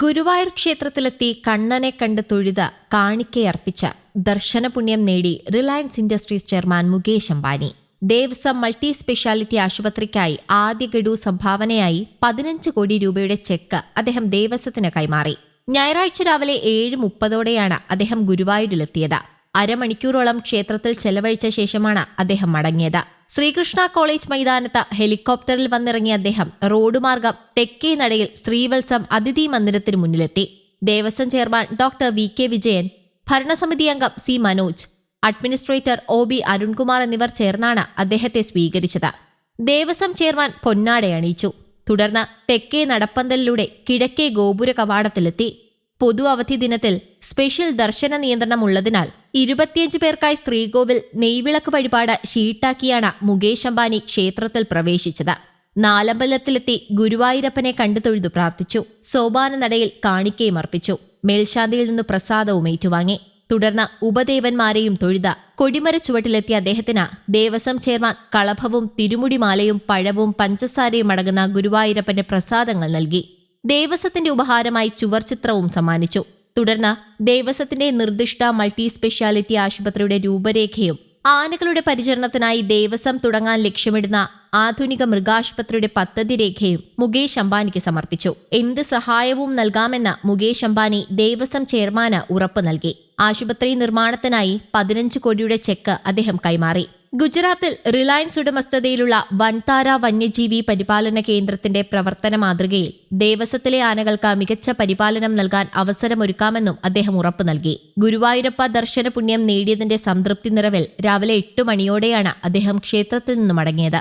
ഗുരുവായൂർ ക്ഷേത്രത്തിലെത്തി കണ്ണനെ കണ്ട് തൊഴുത കാണിക്കയർപ്പിച്ച ദർശന പുണ്യം നേടി Reliance Industries chairman Mukesh Ambani. Devaswom multi speciality ആശുപത്രിക്കായി ആദ്യ ഗഡു സംഭാവനയായി പതിനഞ്ച് കോടി രൂപയുടെ ചെക്ക് അദ്ദേഹം ദേവസ്വത്തിന് കൈമാറി. ഞായറാഴ്ച രാവിലെ ഏഴ് മുപ്പതോടെയാണ് അദ്ദേഹം ഗുരുവായൂരിലെത്തിയത്. അരമണിക്കൂറോളം ക്ഷേത്രത്തിൽ ചെലവഴിച്ച ശേഷമാണ് അദ്ദേഹം മടങ്ങിയത്. ശ്രീകൃഷ്ണ കോളേജ് മൈതാനത്ത് ഹെലികോപ്റ്ററിൽ വന്നിറങ്ങിയ അദ്ദേഹം റോഡ് മാർഗം തെക്കേ നടയിൽ ശ്രീവത്സം അതിഥി മന്ദിരത്തിന് മുന്നിലെത്തി. Devaswom chairman doctor V K Vijayan ഭരണസമിതി അംഗം C Manoj administrator O B Arunkumar എന്നിവർ ചേർന്നാണ് അദ്ദേഹത്തെ സ്വീകരിച്ചത്. ദേവസ്വം ചെയർമാൻ പൊന്നാട അണിയിച്ചു തുടർന്ന് തെക്കേ നടപ്പന്തലിലൂടെ കിഴക്കേ ഗോപുര കവാടത്തിലെത്തി. പൊതു അവധി ദിനത്തിൽ സ്പെഷ്യൽ ദർശന നിയന്ത്രണം ഉള്ളതിനാൽ ഇരുപത്തിയഞ്ച് പേർക്കായി ശ്രീകോവിൽ നെയ്വിളക്ക് വഴിപാട് ഷീട്ടാക്കിയാണ് മുകേഷ് അംബാനി ക്ഷേത്രത്തിൽ പ്രവേശിച്ചത്. നാലമ്പലത്തിലെത്തി ഗുരുവായൂരപ്പനെ കണ്ടു തൊഴുതു പ്രാർത്ഥിച്ചു. സോപാന നടയിൽ കാണിക്കയും അർപ്പിച്ചു. മേൽശാന്തിയിൽ നിന്ന് പ്രസാദവും ഏറ്റുവാങ്ങി. തുടർന്ന് ഉപദേവന്മാരെയും തൊഴുത കൊടിമര ചുവട്ടിലെത്തിയ അദ്ദേഹത്തിന് ദേവസ്വം ചെയർമാൻ കളഭവും തിരുമുടിമാലയും പഴവും പഞ്ചസാരയും അടങ്ങുന്ന ഗുരുവായൂരപ്പന്റെ പ്രസാദങ്ങൾ നൽകി. ദേവസ്വത്തിന്റെ ഉപഹാരമായി ചുവർചിത്രവും സമ്മാനിച്ചു. തുടർന്ന് ദേവസ്വത്തിന്റെ നിർദ്ദിഷ്ട മൾട്ടി സ്പെഷ്യാലിറ്റി ആശുപത്രിയുടെ രൂപരേഖയും ആനകളുടെ പരിചരണത്തിനായി ദേവസ്വം തുടങ്ങാൻ ലക്ഷ്യമിടുന്ന ആധുനിക മൃഗാശുപത്രിയുടെ പദ്ധതി രേഖയും മുകേഷ് അംബാനിക്ക് സമർപ്പിച്ചു. എന്ത് സഹായവും നൽകാമെന്ന് മുകേഷ് അംബാനി ദേവസ്വം ചെയർമാന് ഉറപ്പു നൽകി. ആശുപത്രി നിർമ്മാണത്തിനായി പതിനഞ്ച് കോടിയുടെ ചെക്ക് അദ്ദേഹം കൈമാറി. ഗുജറാത്തിൽ റിലയൻസ് ഉടമസ്ഥതയിലുള്ള വൻതാര വന്യജീവി പരിപാലന കേന്ദ്രത്തിന്റെ പ്രവർത്തന മാതൃകയിൽ ദേവസ്വത്തിലെ ആനകൾക്ക് മികച്ച പരിപാലനം നൽകാൻ അവസരമൊരുക്കാമെന്നും അദ്ദേഹം ഉറപ്പു നൽകി. ഗുരുവായൂരപ്പ ദർശന പുണ്യം നേടിയതിന്റെ സംതൃപ്തി നിറവിൽ രാവിലെ എട്ട് മണിയോടെയാണ് അദ്ദേഹം ക്ഷേത്രത്തിൽ നിന്ന് മടങ്ങിയത്.